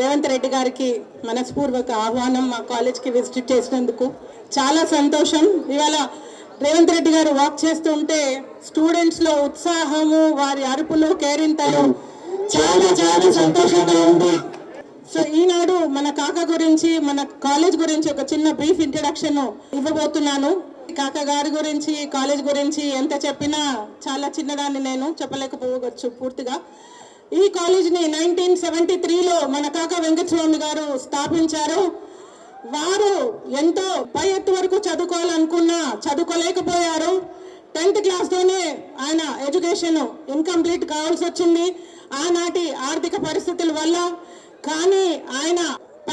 రేవంత్ రెడ్డి గారికి మనస్పూర్వక ఆహ్వానం మా కాలేజ్కి విజిట్ చేసినందుకు. చాలా సంతోషం. ఇవాళ రేవంత్ రెడ్డి గారు వాక్ చేస్తుంటే స్టూడెంట్స్లో ఉత్సాహము వారి అరుపులు కేరింతలు చాలా చాలా సంతోషంగా ఉంది. సో ఈనాడు మన కాక గురించి మన కాలేజ్ గురించి ఒక చిన్న బ్రీఫ్ ఇంట్రడక్షన్ ఇవ్వబోతున్నాను. కాక గారి గురించి కాలేజ్ గురించి ఎంత చెప్పినా చాలా చిన్నదాన్ని నేను చెప్పలేకపోవచ్చు పూర్తిగా. ఈ కాలేజీని నైన్టీన్ సెవెంటీ త్రీలో మన కాక వెంకటస్వామి గారు స్థాపించారు. వారు ఎంతో పై ఎత్తు వరకు చదువుకోవాలనుకున్నా చదువుకోలేకపోయారు. టెన్త్ క్లాస్తోనే ఆయన ఎడ్యుకేషన్ ఇన్కంప్లీట్ కావాల్సి వచ్చింది. ఆనాటి ఆర్థిక పరిస్థితుల వల్ల. కానీ ఆయన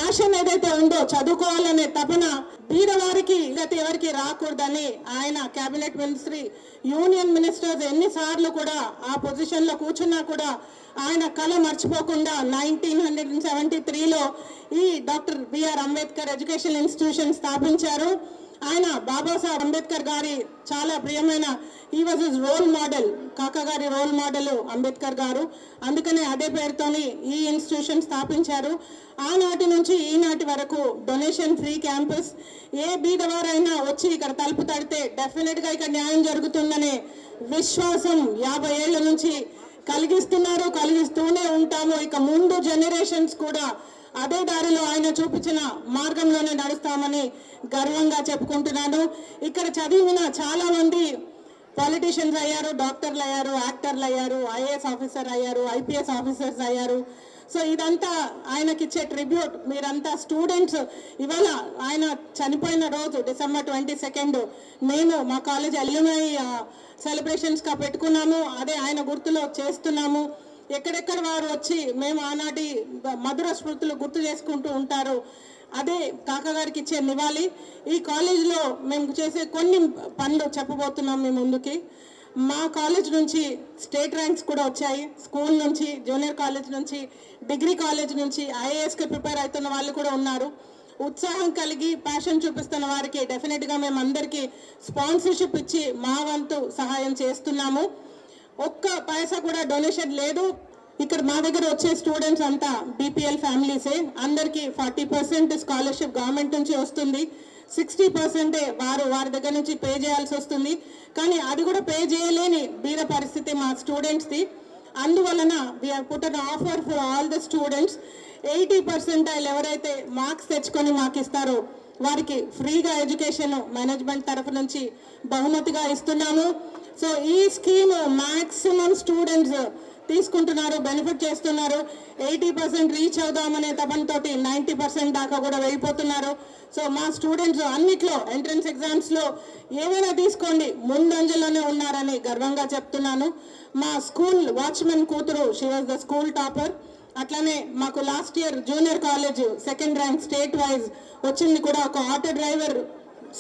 ప్యాషన్ ఏదైతే ఉందో చదువుకోవాలనే తపన బీదవారికి గతి ఎవరికి రాకూడదని ఆయన కేబినెట్ మినిస్ట్రీ యూనియన్ మినిస్టర్స్ ఎన్నిసార్లు కూడా ఆ పొజిషన్లో కూర్చున్నా కూడా ఆయన కళ మర్చిపోకుండా నైన్టీన్ హండ్రెడ్ సెవెంటీ త్రీలో ఈ doctor B R Ambedkar education institution స్థాపించారు. ఆయన బాబాసాహెబ్ అంబేద్కర్ గారి చాలా ప్రియమైన ఈ వాజ్ ఇస్ రోల్ మోడల్ కాకా గారి రోల్ మోడల్ అంబేద్కర్ గారు. అందుకనే అదే పేరుతోని ఈ ఇన్స్టిట్యూషన్ స్థాపించారు. ఆనాటి నుంచి ఈనాటి వరకు డొనేషన్ ఫ్రీ క్యాంపస్ ఏ బీదవారైనా వచ్చి ఇక్కడ తలుపు తడితే డెఫినెట్గా ఇక్కడ న్యాయం జరుగుతుందనే విశ్వాసం యాభై ఏళ్ళ నుంచి కలిగిస్తున్నారు కలిగిస్తూనే ఉంటాము. ఇక ముందు జనరేషన్స్ కూడా అదే దారిలో ఆయన చూపించిన మార్గంలోనే నడుస్తామని గర్వంగా చెప్పుకుంటున్నాను. ఇక్కడ చదివిన చాలా మంది పాలిటీషియన్స్ అయ్యారు డాక్టర్లు అయ్యారు యాక్టర్లు అయ్యారు ఐఏఎస్ ఆఫీసర్ అయ్యారు ఐపీఎస్ ఆఫీసర్స్ అయ్యారు. సో ఇదంతా ఆయనకిచ్చే ట్రిబ్యూట్ మీరంతా స్టూడెంట్స్ ఇవాళ ఆయన చనిపోయిన రోజు డిసెంబర్ ట్వంటీ సెకండ్ మేము మా కాలేజ్ అల్యూమై సెలబ్రేషన్స్గా పెట్టుకున్నాము. అదే ఆయన గుర్తులో చేస్తున్నాము. ఎక్కడెక్కడ వారు వచ్చి మేము ఆనాటి మధుర స్మృతులు గుర్తు చేసుకుంటూ ఉంటారు అదే కాకగారికి ఇచ్చే నివాళి. ఈ కాలేజీలో మేము చేసే కొన్ని పనులు చెప్పబోతున్నాం మీ ముందుకి. మా కాలేజ్ నుంచి స్టేట్ ర్యాంక్స్ కూడా వచ్చాయి. స్కూల్ నుంచి జూనియర్ కాలేజ్ నుంచి డిగ్రీ కాలేజ్ నుంచి ఐఏఎస్కి ప్రిపేర్ అవుతున్న వాళ్ళు కూడా ఉన్నారు. ఉత్సాహం కలిగి ప్యాషన్ చూపిస్తున్న వారికి డెఫినెట్గా మేము అందరికీ స్పాన్సర్షిప్ ఇచ్చి మా వంతు సహాయం చేస్తున్నాము. ఒక్క పైసా కూడా డొనేషన్ లేదు. ఇక్కడ మా దగ్గర వచ్చే స్టూడెంట్స్ అంతా బీపీఎల్ ఫ్యామిలీసే. అందరికి ఫార్టీ పర్సెంట్ స్కాలర్షిప్ గవర్నమెంట్ నుంచి వస్తుంది. సిక్స్టీ పర్సెంటే వారు వారి దగ్గర నుంచి పే చేయాల్సి వస్తుంది. కానీ అది కూడా పే చేయలేని బీద పరిస్థితి మా స్టూడెంట్స్ది. అందువలన we put an offer for all the students eighty percentile ఎవరైతే మార్క్స్ తెచ్చుకొని మాకు ఇస్తారో వారికి ఫ్రీగా ఎడ్యుకేషన్ మేనేజ్మెంట్ తరఫు నుంచి బహుమతిగా ఇస్తున్నాము. సో ఈ స్కీమ్ మ్యాక్సిమం స్టూడెంట్స్ తీసుకుంటున్నారు బెనిఫిట్ చేస్తున్నారు. ఎయిటీ పర్సెంట్ రీచ్ అవుదామనే తపనతోటి నైంటీ పర్సెంట్ దాకా కూడా వెళ్ళిపోతున్నారు. సో మా స్టూడెంట్స్ అన్నిట్లో ఎంట్రన్స్ ఎగ్జామ్స్లో ఏమైనా తీసుకోండి ముందంజలోనే ఉన్నారని గర్వంగా చెప్తున్నాను. మా స్కూల్ వాచ్మెన్ కూతురు she was the school topper అట్లానే మాకు last year junior college second rank state wise వచ్చింది కూడా ఒక ఆటో డ్రైవర్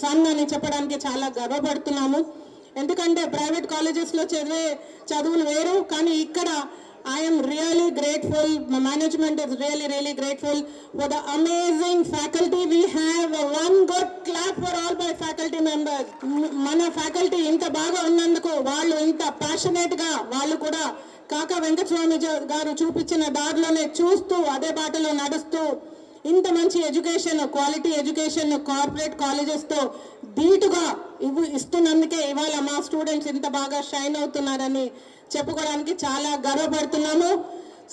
సన్ అని చెప్పడానికి చాలా గర్వపడుతున్నాము. ఎందుకంటే ప్రైవేట్ కాలేజెస్లో చదివే చదువులు వేరు కానీ ఇక్కడ I'm really grateful management is really really grateful for the amazing faculty we have one good clap for all my faculty members మన ఫ్యాకల్టీ ఇంత బాగా ఉన్నందుకు వాళ్ళు ఇంత ప్యాషనేట్గా వాళ్ళు కూడా కాకా వెంకటస్వామి గారు చూపించిన దారిలోనే చూస్తూ అదే బాటలో నడుస్తూ ఇంత మంచి ఎడ్యుకేషన్ క్వాలిటీ ఎడ్యుకేషన్ కార్పొరేట్ కాలేజెస్తో ధీటుగా ఇవ్వు ఇస్తున్నందుకే ఇవాళ మా స్టూడెంట్స్ ఇంత బాగా షైన్ అవుతున్నారని చెప్పుకోవడానికి చాలా గర్వపడుతున్నాము.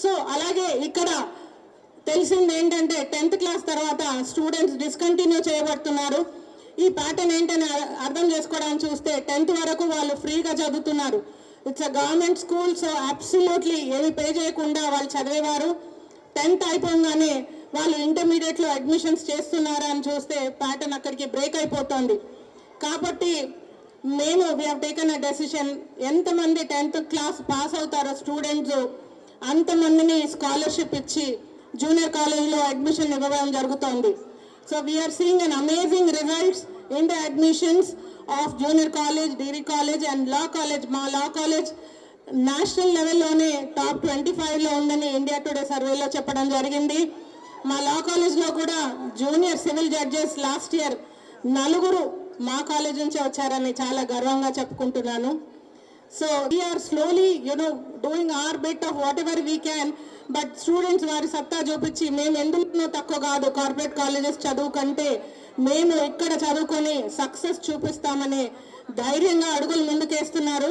సో అలాగే ఇక్కడ తెలిసింది ఏంటంటే టెన్త్ క్లాస్ తర్వాత స్టూడెంట్స్ డిస్కంటిన్యూ చేయబడుతున్నారు. ఈ ప్యాటర్న్ ఏంటని అర్థం చేసుకోవడానికి చూస్తే టెన్త్ వరకు వాళ్ళు ఫ్రీగా చదువుతున్నారు. It's a government school so absolutely ఏమి పే చేయకుండా వాళ్ళు చదివేవారు. టెన్త్ అయిపోగానే వాళ్ళు ఇంటర్మీడియట్లో అడ్మిషన్స్ చేస్తున్నారా అని చూస్తే ప్యాటర్న్ అక్కడికి బ్రేక్ అయిపోతుంది. కాబట్టి మేము we have taken a decision ఎంతమంది టెన్త్ క్లాస్ పాస్ అవుతారో స్టూడెంట్స్ అంతమందిని స్కాలర్షిప్ ఇచ్చి జూనియర్ కాలేజ్లో అడ్మిషన్ ఇవ్వడం జరుగుతోంది. So we're seeing an amazing results in the admissions of junior college degree college and law college మా లా కాలేజ్ నేషనల్ లెవెల్లోనే top twenty ఫైవ్లో ఉందని ఇండియా టుడే సర్వేలో చెప్పడం జరిగింది. మా లా కాలేజ్లో కూడా junior civil judges last year నలుగురు మా కాలేజ్ నుంచే వచ్చారని చాలా గర్వంగా చెప్పుకుంటున్నాను. So we're slowly you know doing our bit of whatever we can but students వారి సత్తా చూపించి మేము ఎందుకు తక్కువ కాదు కార్పొరేట్ కాలేజెస్ చదువు కంటే మేము ఇక్కడ చదువుకొని సక్సెస్ చూపిస్తామని ధైర్యంగా అడుగులు ముందుకేస్తున్నారు.